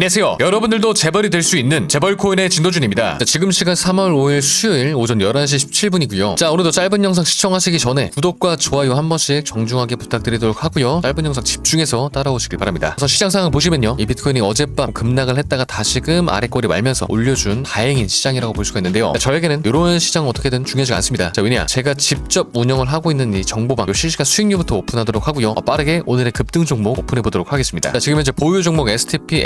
안녕하세요. 여러분들도 재벌이 될 수 있는 재벌 코인의 진도준입니다. 자, 지금 시간 3월 5일 수요일 오전 11시 17분이고요. 자, 오늘도 짧은 영상 시청하시기 전에 구독과 좋아요 한 번씩 정중하게 부탁드리도록 하고요. 짧은 영상 집중해서 따라오시길 바랍니다. 우선 시장 상황 보시면요. 이 비트코인이 어젯밤 급락을 했다가 다시금 아래 꼬리 말면서 올려준 다행인 시장이라고 볼 수가 있는데요. 자, 저에게는 이런 시장 어떻게든 중요하지 않습니다. 자, 왜냐? 제가 직접 운영을 하고 있는 이 정보방 요 실시간 수익률부터 오픈하도록 하고요. 어, 빠르게 오늘의 급등 종목 오픈해 보도록 하겠습니다. 자, 지금 현재 보유 종목 STP,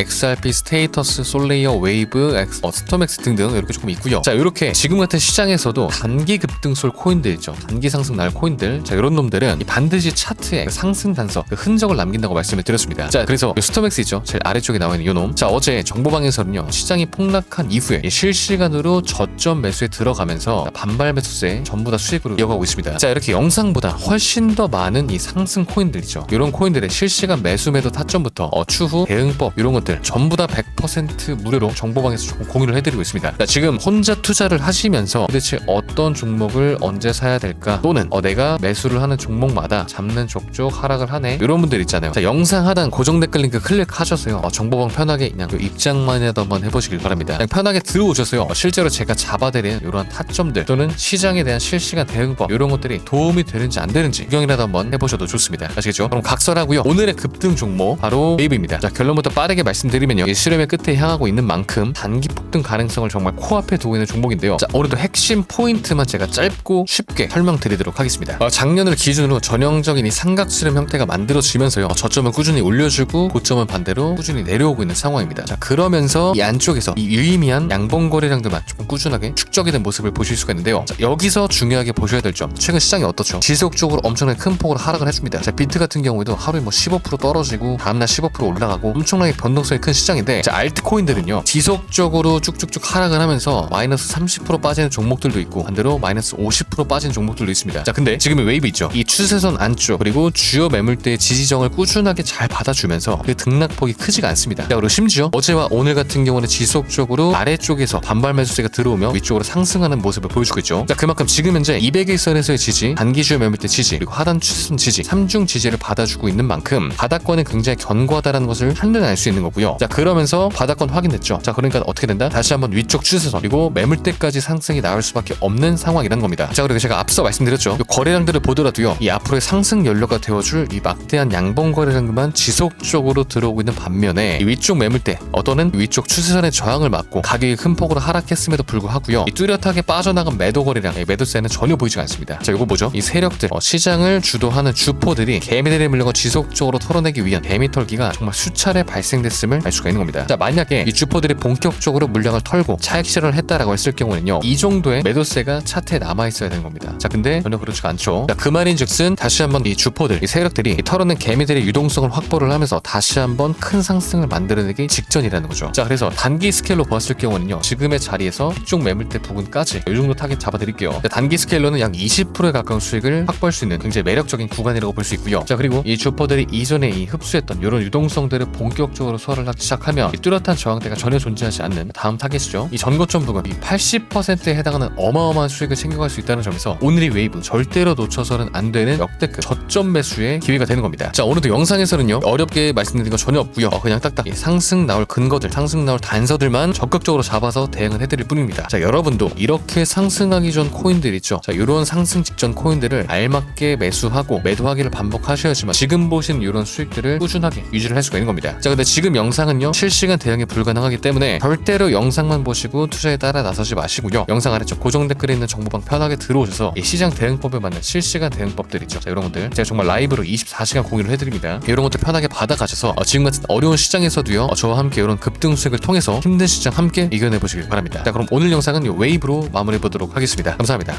XRP, 스테이터스, 솔레이어, 웨이브, 엑스, 어, 스톰엑스 등등 이렇게 조금 있고요. 자, 이렇게 지금 같은 시장에서도 단기 급등 솔 코인들 있죠. 단기 상승 날 코인들. 자, 이런 놈들은 이 반드시 차트에 그 상승 단서, 그 흔적을 남긴다고 말씀을 드렸습니다. 자, 그래서 이 스톰엑스 있죠. 제일 아래쪽에 나와 있는 이 놈. 자, 어제 정보방에서는요. 시장이 폭락한 이후에 이 실시간으로 저점 매수에 들어가면서 반발 매수세 전부 다 수익으로 이어가고 있습니다. 자, 이렇게 영상보다 훨씬 더 많은 이 상승 코인들이죠. 이런 코인들의 실시간 매수 매도 타점부터 어, 추후 대응법 이런 것들 전부 다 100% 무료로 정보방에서 조금 공유를 해드리고 있습니다. 자, 지금 혼자 투자를 하시면서 도대체 어떤 종목을 언제 사야 될까 또는 어, 내가 매수를 하는 종목마다 잡는 족족 하락을 하네 이런 분들 있잖아요. 자, 영상 하단 고정 댓글 링크 클릭하셔서요. 어, 정보방 편하게 그냥 그 입장만이라도 한번 해보시길 바랍니다. 그냥 편하게 들어오셔서요. 어, 실제로 제가 잡아드린 이러한 타점들 또는 시장에 대한 실시간 대응법 이런 것들이 도움이 되는지 안 되는지 구경이라도 한번 해보셔도 좋습니다. 아시겠죠? 그럼 각설하고요. 오늘의 급등 종목 바로 웨이브입니다. 자, 결론부터 빠르게 말씀드리면요. 이 수렴의 끝에 향하고 있는 만큼 단기 폭등 가능성을 정말 코앞에 두고 있는 종목인데요. 자, 오늘도 핵심 포인트만 제가 짧고 쉽게 설명드리도록 하겠습니다. 어, 작년을 기준으로 전형적인 이 삼각 수렴 형태가 만들어지면서요. 어, 저점을 꾸준히 올려주고 고점은 반대로 꾸준히 내려오고 있는 상황입니다. 자, 그러면서 이 안쪽에서 이 유의미한 양봉 거래량들만 조금 꾸준하게 축적이 된 모습을 보실 수가 있는데요. 자, 여기서 중요하게 보셔야 될 점. 최근 시장이 어떻죠? 지속적으로 엄청나게 큰 폭으로 하락을 해줍니다. 자, 비트 같은 경우에도 하루에 뭐 15% 떨어지고 다음날 15% 올라가고 엄청나게 변동성이 큰 시장 인데 자, 알트코인들은요. 지속적으로 쭉쭉쭉 하락을 하면서 마이너스 30% 빠지는 종목들도 있고 반대로 마이너스 50% 빠지는 종목들도 있습니다. 자, 근데 지금의 웨이브 있죠. 이 추세선 안쪽 그리고 주요 매물대의 지지정을 꾸준하게 잘 받아주면서 그 등락폭이 크지가 않습니다. 자, 그리고 심지어 어제와 오늘 같은 경우는 지속적으로 아래쪽에서 반발 매수세가 들어오며 위쪽으로 상승하는 모습을 보여주고 있죠. 자, 그만큼 지금 현재 200일선에서의 지지, 단기 주요 매물대 지지, 그리고 하단 추세선 지지, 3중 지지를 받아주고 있는 만큼 바닥권은 굉장히 견고하다는 것을 한눈에 알 수 있는 거고요. 자, 그 러면서 바닥권 확인됐죠. 자, 그러니까 어떻게 된다? 다시 한번 위쪽 추세선 그리고 매물대까지 상승이 나올 수밖에 없는 상황이란 겁니다. 자, 그리고 제가 앞서 말씀드렸죠. 이 거래량들을 보더라도요. 이 앞으로의 상승 연료가 되어줄 이 막대한 양봉 거래량만 지속적으로 들어오고 있는 반면에 이 위쪽 매물대 어떠는 위쪽 추세선의 저항을 맞고 가격이 큰 폭으로 하락했음에도 불구하고요. 이 뚜렷하게 빠져나간 매도 거래량, 이 매도세는 전혀 보이지 않습니다. 자, 이거 뭐죠? 이 세력들, 어, 시장을 주도하는 주포들이 개미들의 물량을 지속적으로 털어내기 위한 개미 털기가 정말 수차례 발생됐음을 알 수가 있는 겁니다. 자, 만약에 이 주포들이 본격적으로 물량을 털고 차익 실현을 했다라고 했을 경우는요. 이 정도의 매도세가 차트에 남아 있어야 되는 겁니다. 자, 근데 전혀 그렇지가 않죠. 자, 그 말인즉슨 다시 한번 이 주포들, 이 세력들이 이 털어낸 개미들의 유동성을 확보를 하면서 다시 한번 큰 상승을 만들어내기 직전이라는 거죠. 자, 그래서 단기 스케일로 보았을 경우는요. 지금의 자리에서 이쪽 매물대 부분까지 이 정도 타겟 잡아드릴게요. 자, 단기 스케일로는 약 20%에 가까운 수익을 확보할 수 있는 굉장히 매력적인 구간이라고 볼 수 있고요. 자, 그리고 이 주포들이 이전에 이 흡수했던 이런 유동성들을 본격적으로 소화를 하기 시작 하면 이 뚜렷한 저항대가 전혀 존재하지 않는 다음 타겟이죠. 이 전고점 부분 이 80%에 해당하는 어마어마한 수익을 챙겨갈 수 있다는 점에서 오늘의 웨이브 절대로 놓쳐서는 안 되는 역대급 저점 매수의 기회가 되는 겁니다. 자, 오늘도 영상에서는요. 어렵게 말씀드린 거 전혀 없고요. 어, 그냥 딱딱 이 상승 나올 근거들, 상승 나올 단서들만 적극적으로 잡아서 대응을 해드릴 뿐입니다. 자, 여러분도 이렇게 상승하기 전 코인들 있죠. 자, 이런 상승 직전 코인들을 알맞게 매수하고 매도하기를 반복하셔야지만 지금 보신 이런 수익들을 꾸준하게 유지를 할 수가 있는 겁니다. 자, 근데 지금 영상은요. 실시간 대응이 불가능하기 때문에 절대로 영상만 보시고 투자에 따라 나서지 마시고요. 영상 아래쪽 고정 댓글에 있는 정보방 편하게 들어오셔서 이 시장 대응법에 맞는 실시간 대응법들 있죠. 자, 이런 것들 제가 정말 라이브로 24시간 공유를 해드립니다. 이런 것들 편하게 받아가셔서 어, 지금 같은 어려운 시장에서도요. 어, 저와 함께 이런 급등 수익을 통해서 힘든 시장 함께 이겨내 보시길 바랍니다. 자, 그럼 오늘 영상은 이 웨이브로 마무리해 보도록 하겠습니다. 감사합니다.